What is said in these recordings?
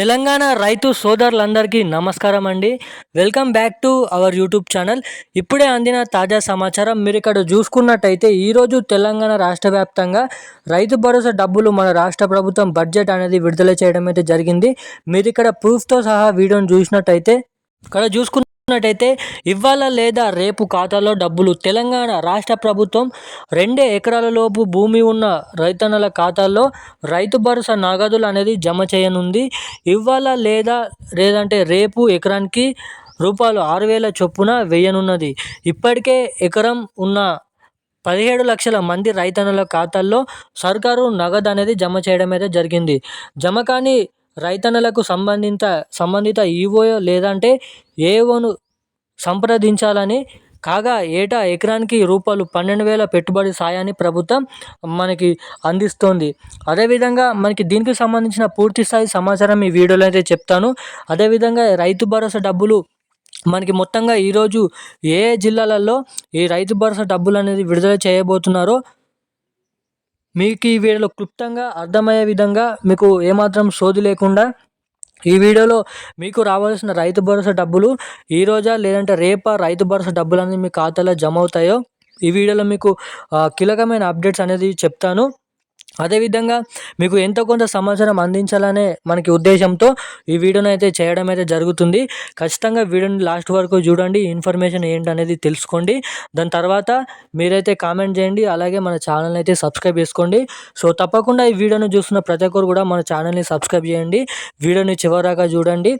తెలంగాణ రైతు సోదరులందరికీ నమస్కారం అండి. Welcome back to our YouTube channel. ఇప్పుడే అందిన తాజా సమాచారం మీరు ఇక్కడ చూసుకున్నట్టయితే ఈరోజు తెలంగాణ రాష్ట్ర వ్యాప్తంగా రైతు భరోసా డబ్బులు మన రాష్ట్ర ప్రభుత్వం బడ్జెట్ అనేది విడుదల చేయడం అయితే జరిగింది. మీరు ఇక్కడ ప్రూఫ్తో సహా వీడియోని చూసినట్టయితే ఇక్కడ చూసుకున్న చూసుకున్నట్టయితే ఇవాళ లేదా రేపు ఖాతాలో డబ్బులు? తెలంగాణ రాష్ట్ర ప్రభుత్వం రెండే ఎకరాల లోపు భూమి ఉన్న రైతన్నల ఖాతాల్లో రైతు భరోసా నగదులు అనేది జమ చేయనుంది. ఇవాళ లేదా లేదంటే రేపు ఎకరానికి రూపాయలు ఆరు వేల చొప్పున వేయనున్నది. ఇప్పటికే ఎకరం ఉన్న పదిహేడు లక్షల మంది రైతన్నుల ఖాతాల్లో సర్కారు నగదు అనేది జమ చేయడం అయితే జరిగింది. జమ కానీ రైతన్నలకు సంబంధిత సంబంధిత ఈవోయో లేదంటే ఏవోను సంప్రదించాలని కాగా ఏటా ఎకరానికి రూపాయలు పన్నెండు వేల పెట్టుబడి సాయాన్ని ప్రభుత్వం మనకి అందిస్తోంది. అదేవిధంగా మనకి దీనికి సంబంధించిన పూర్తి స్థాయి సమాచారం ఈ వీడియోలో అయితే చెప్తాను. అదేవిధంగా రైతు భరోసా డబ్బులు మనకి మొత్తంగా ఈరోజు ఏ జిల్లాలలో ఈ రైతు భరోసా డబ్బులు అనేది విడుదల చేయబోతున్నారో మీకు ఈ వీడియోలో క్లుప్తంగా అర్థమయ్యే విధంగా మీకు ఏమాత్రం సోది లేకుండా ఈ వీడియోలో మీకు రావాల్సిన రైతు భరోసా డబ్బులు ఈరోజా లేదంటే రేపా రైతు భరోసా డబ్బులు అనేది మీ ఖాతాలో జమ అవుతాయో ఈ వీడియోలో మీకు కీలకమైన అప్డేట్స్ అనేది చెప్తాను. అదేవిధంగా మీకు ఎంతో కొంత సమాచారం అందించాలనే మనకి ఉద్దేశంతో ఈ వీడియోని అయితే చేయడం అయితే జరుగుతుంది. ఖచ్చితంగా వీడియోని లాస్ట్ వరకు చూడండి. ఇన్ఫర్మేషన్ ఏంటనేది తెలుసుకోండి. దాని తర్వాత మీరైతే కామెంట్ చేయండి. అలాగే మన ఛానల్ అయితే సబ్స్క్రైబ్ చేసుకోండి. సో తప్పకుండా ఈ వీడియోని చూస్తున్న ప్రతి ఒక్కరు కూడా మన ఛానల్ని సబ్స్క్రైబ్ చేయండి. వీడియోని చివరాగా చూడండి.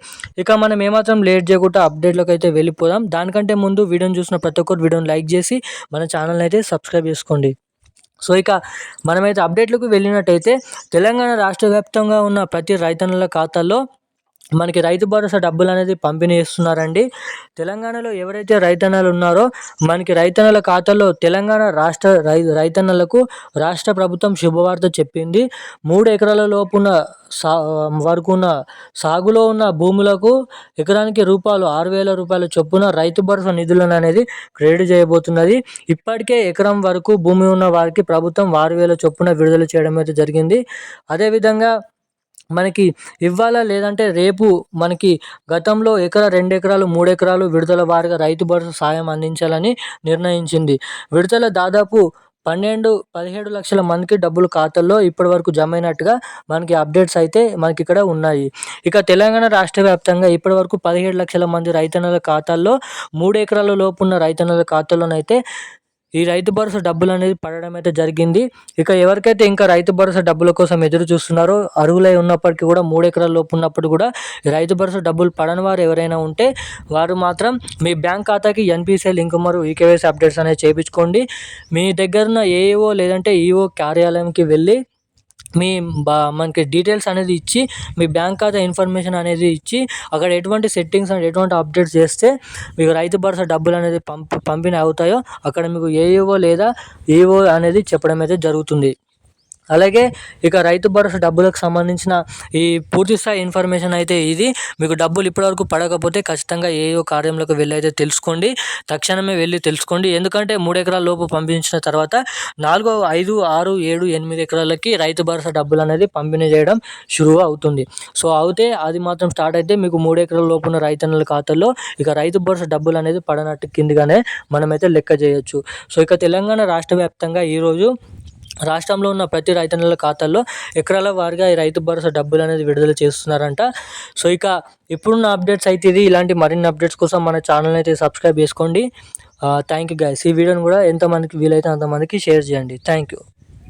ఇక మనం ఏమాత్రం లేట్ చేయకుండా అప్డేట్లోకి అయితే వెళ్ళిపోదాం. దానికంటే ముందు వీడియోని చూసిన ప్రతి ఒక్కరు వీడియోని లైక్ చేసి మన ఛానల్ని అయితే సబ్స్క్రైబ్ చేసుకోండి. సో ఇక మనమైతే అప్డేట్లకు వెళ్ళినట్టయితే తెలంగాణ రాష్ట్ర వ్యాప్తంగా ఉన్న ప్రతి రైతన్నల ఖాతాల్లో మనకి రైతు భరోసా డబ్బులు అనేది పంపిణీ చేస్తున్నారండి. తెలంగాణలో ఎవరైతే రైతన్నలు ఉన్నారో మనకి రైతన్నల ఖాతాలో తెలంగాణ రాష్ట్ర రై రైతన్నలకు రాష్ట్ర ప్రభుత్వం శుభవార్త చెప్పింది. మూడు ఎకరాల లోపున సా వరకు ఉన్న సాగులో ఉన్న భూములకు ఎకరానికి రూపాయలు ఆరు వేల రూపాయల చొప్పున రైతు భరోసా నిధులను అనేది క్రెడిట్ చేయబోతున్నది. ఇప్పటికే ఎకరం వరకు భూమి ఉన్న వారికి ప్రభుత్వం ఆరు వేల చొప్పున విడుదల చేయడం అయితే జరిగింది. అదేవిధంగా మనకి ఇవ్వాలా లేదంటే రేపు మనకి గతంలో ఎకరా రెండు ఎకరాలు మూడు ఎకరాలు విడుదల వారిగా రైతు భరోసా సాయం అందించాలని నిర్ణయించింది. విడుదల దాదాపు పన్నెండు పదిహేడు లక్షల మందికి డబ్బులు ఖాతాల్లో ఇప్పటి వరకు జమ అయినట్టుగా మనకి అప్డేట్స్ అయితే మనకి ఇక్కడ ఉన్నాయి. ఇక తెలంగాణ రాష్ట్ర వ్యాప్తంగా ఇప్పటి వరకు పదిహేడు లక్షల మంది రైతన్నల ఖాతాల్లో మూడు ఎకరాల లోపు ఉన్న రైతన్నల ఖాతాలోనైతే ఈ రైతు భరోసా డబ్బులు అనేది పడడం అయితే జరిగింది. ఇక ఎవరికైతే ఇంకా రైతు భరోసా డబ్బుల కోసం ఎదురు చూస్తున్నారో అరువులై ఉన్నప్పటికీ కూడా మూడు ఎకరాల లోపు ఉన్నప్పుడు కూడా రైతు భరోసా డబ్బులు పడని వారు ఎవరైనా ఉంటే వారు మాత్రం మీ బ్యాంక్ ఖాతాకి ఎన్పిసిఐ లింక్ మరియు ఈకేవైసీ అప్డేట్స్ అనేది చేయించుకోండి. మీ దగ్గర ఏఓ లేదంటే ఈఓ కార్యాలయంకి వెళ్ళి మీ బా మనకి డీటెయిల్స్ అనేది ఇచ్చి మీ బ్యాంక్ ఖాతా ఇన్ఫర్మేషన్ అనేది ఇచ్చి అక్కడ ఎటువంటి సెట్టింగ్స్ అండ్ ఎటువంటి అప్డేట్స్ చేస్తే మీకు రైతు భరోసా డబ్బులు అనేది పంపి పంపిణీ అవుతాయో అక్కడ మీకు ఏఈఓ లేదా ఈఓ అనేది చెప్పడం అయితే జరుగుతుంది. అలాగే ఇక రైతు భరోసా డబ్బులకు సంబంధించిన ఈ పూర్తి స్థాయి ఇన్ఫర్మేషన్ అయితే ఇది. మీకు డబ్బులు ఇప్పటివరకు పడకపోతే ఖచ్చితంగా ఏ కార్యంలోకి వెళ్ళి అయితే తెలుసుకోండి. తక్షణమే వెళ్ళి తెలుసుకోండి. ఎందుకంటే మూడు ఎకరాల లోపు పంపించిన తర్వాత నాలుగో ఐదు ఆరు ఏడు ఎనిమిది ఎకరాలకి రైతు భరోసా డబ్బులు అనేది పంపిణీ చేయడం షురు అవుతుంది. సో అయితే అది మాత్రం స్టార్ట్ అయితే మీకు మూడు ఎకరాల లోపు ఉన్న రైతన్నుల ఖాతాల్లో ఇక రైతు భరోసా డబ్బులు అనేది పడనట్టు కిందిగానే మనమైతే లెక్క చేయొచ్చు. సో ఇక తెలంగాణ రాష్ట్ర వ్యాప్తంగా ఈరోజు రాష్ట్రంలో ఉన్న ప్రతి రైతన్నల ఖాతాల్లో ఎకరాల వారిగా ఈ రైతు భరోసా డబ్బులు అనేది విడుదల చేస్తున్నారంట. సో ఇక ఇప్పుడున్న అప్డేట్స్ అయితే ఇది. ఇలాంటి మరిన్ని అప్డేట్స్ కోసం మన ఛానల్ అయితే సబ్స్క్రైబ్ చేసుకోండి. థ్యాంక్ యూ గైస్ ఈ వీడియోని కూడా ఎంతమందికి వీలైతే అంతమందికి షేర్ చేయండి. Thank you.